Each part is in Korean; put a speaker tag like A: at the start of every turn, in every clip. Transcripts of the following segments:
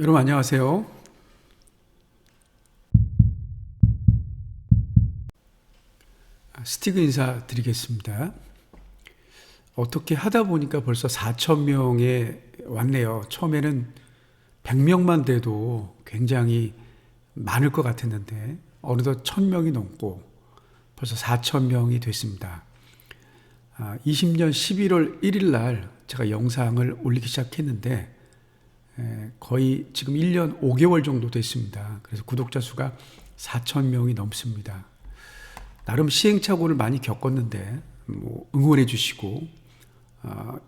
A: 여러분 안녕하세요. 스티그 인사 드리겠습니다. 어떻게 하다 보니까 벌써 4천 명에 왔네요. 처음에는 100명만 돼도 굉장히 많을 것 같았는데 어느덧 1000명이 넘고 벌써 4천 명이 됐습니다. 20년 11월 1일 날 제가 영상을 올리기 시작했는데 에, 거의 지금 1년 5개월 정도 됐습니다. 그래서 구독자 수가 4천 명이 넘습니다. 나름 시행착오를 많이 겪었는데 뭐 응원해 주시고 어,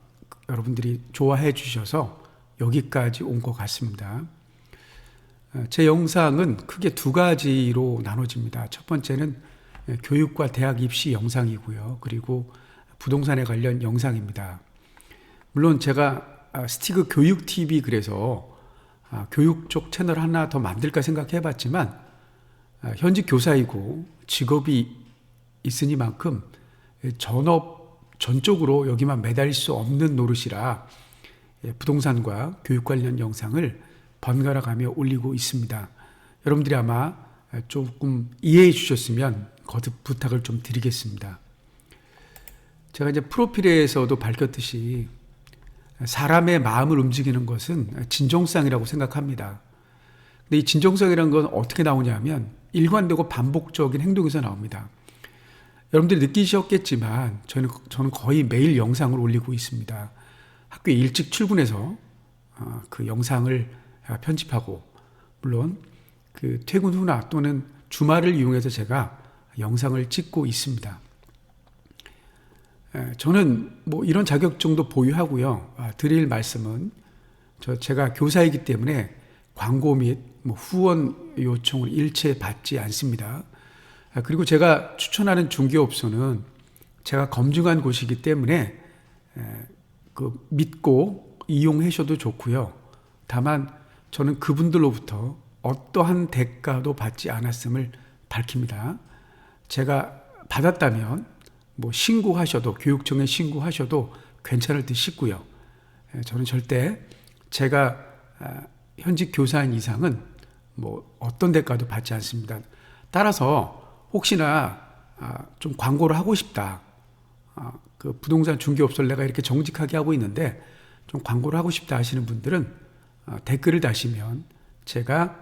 A: 여러분들이 좋아해 주셔서 여기까지 온 것 같습니다. 어, 제 영상은 크게 두 가지로 나눠집니다. 첫 번째는 교육과 대학 입시 영상이고요. 그리고 부동산에 관련 영상입니다. 물론 제가 아, 스티그 교육 TV 그래서 아, 교육 쪽 채널 하나 더 만들까 생각해 봤지만 아, 현직 교사이고 직업이 있으니만큼 전업 전적으로 여기만 매달릴 수 없는 노릇이라 예, 부동산과 교육 관련 영상을 번갈아 가며 올리고 있습니다. 여러분들이 아마 조금 이해해 주셨으면 거듭 부탁을 좀 드리겠습니다. 제가 이제 프로필에서도 밝혔듯이 사람의 마음을 움직이는 것은 진정성이라고 생각합니다. 근데 이 진정성이라는 건 어떻게 나오냐면 일관되고 반복적인 행동에서 나옵니다. 여러분들이 느끼셨겠지만 저는, 저는 거의 매일 영상을 올리고 있습니다. 학교에 일찍 출근해서 어, 그 영상을 편집하고 물론 그 퇴근 후나 또는 주말을 이용해서 제가 영상을 찍고 있습니다. 저는 뭐 이런 자격증도 보유하고요. 아, 드릴 말씀은 저 제가 교사이기 때문에 광고 및 뭐 후원 요청을 일체 받지 않습니다. 아, 그리고 제가 추천하는 중개업소는 제가 검증한 곳이기 때문에 그 믿고 이용하셔도 좋고요. 다만 저는 그분들로부터 어떠한 대가도 받지 않았음을 밝힙니다. 제가 받았다면 뭐 신고하셔도 교육청에 신고하셔도 괜찮을 듯 싶고요. 예, 저는 절대 제가 아, 현직 교사인 이상은 뭐 어떤 대가도 받지 않습니다. 따라서 혹시나 아, 좀 광고를 하고 싶다. 아, 그 부동산 중개업소를 내가 이렇게 정직하게 하고 있는데 좀 광고를 하고 싶다 하시는 분들은 댓글을 다시면 제가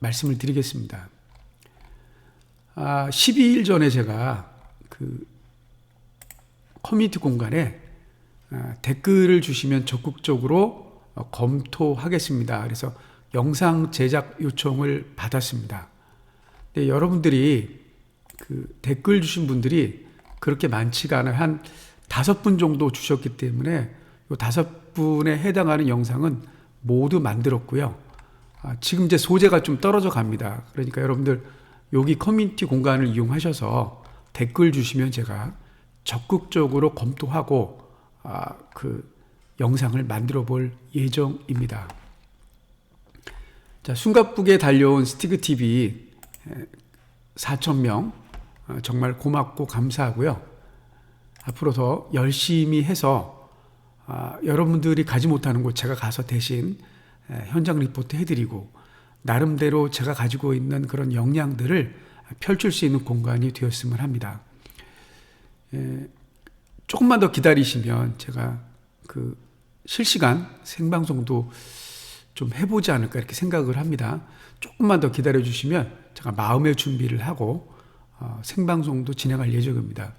A: 말씀을 드리겠습니다. 12일 전에 제가 그 커뮤니티 공간에 아, 댓글을 주시면 적극적으로 어, 검토하겠습니다. 그래서 영상 제작 요청을 받았습니다. 근데 여러분들이 그 댓글 주신 분들이 그렇게 많지가 않아요. 한 다섯 분 정도 주셨기 때문에 이 다섯 분에 해당하는 영상은 모두 만들었고요. 아, 지금 이제 소재가 좀 떨어져 갑니다. 그러니까 여러분들 여기 커뮤니티 공간을 이용하셔서 댓글 주시면 제가 적극적으로 검토하고 아, 그 영상을 만들어 볼 예정입니다. 자, 숨가쁘게 달려온 스티그 TV 4,000명 어, 정말 고맙고 감사하고요. 앞으로 더 열심히 해서 아, 여러분들이 가지 못하는 곳 제가 가서 대신 현장 리포트 해드리고 나름대로 제가 가지고 있는 그런 역량들을 펼칠 수 있는 공간이 되었으면 합니다. 에, 조금만 더 기다리시면 제가 그 실시간 생방송도 좀 해보지 않을까 이렇게 생각을 합니다. 조금만 더 기다려 주시면 제가 마음의 준비를 하고 어, 생방송도 진행할 예정입니다.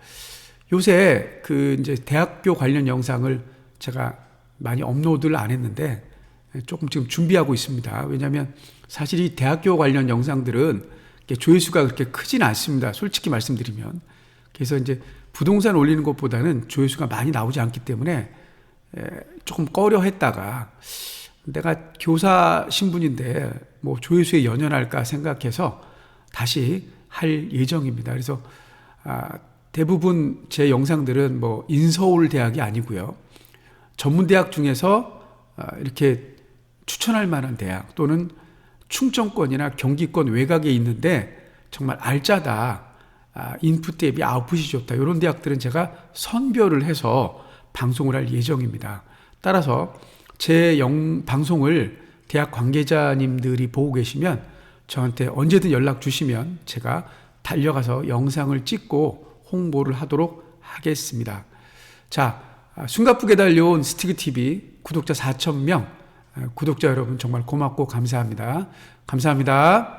A: 요새 그 이제 대학교 관련 영상을 제가 많이 업로드를 안 했는데 조금 지금 준비하고 있습니다. 왜냐하면 사실 이 대학교 관련 영상들은 조회수가 그렇게 크진 않습니다. 솔직히 말씀드리면. 그래서 이제 부동산 올리는 것보다는 조회수가 많이 나오지 않기 때문에 조금 꺼려 했다가 내가 교사 신분인데 뭐 조회수에 연연할까 생각해서 다시 할 예정입니다. 그래서 아, 대부분 제 영상들은 뭐 인서울 대학이 아니고요. 전문 대학 중에서 아, 이렇게 추천할 만한 대학 또는 충청권이나 경기권 외곽에 있는데 정말 알짜다. 아, 인풋 대비 아웃풋이 좋다. 이런 대학들은 제가 선별을 해서 방송을 할 예정입니다. 따라서 제 영, 방송을 대학 관계자님들이 보고 계시면 저한테 언제든 연락 주시면 제가 달려가서 영상을 찍고 홍보를 하도록 하겠습니다. 자, 아, 숨가쁘게 달려온 스티그 TV 구독자 4,000명, 구독자 여러분 정말 고맙고 감사합니다. 감사합니다.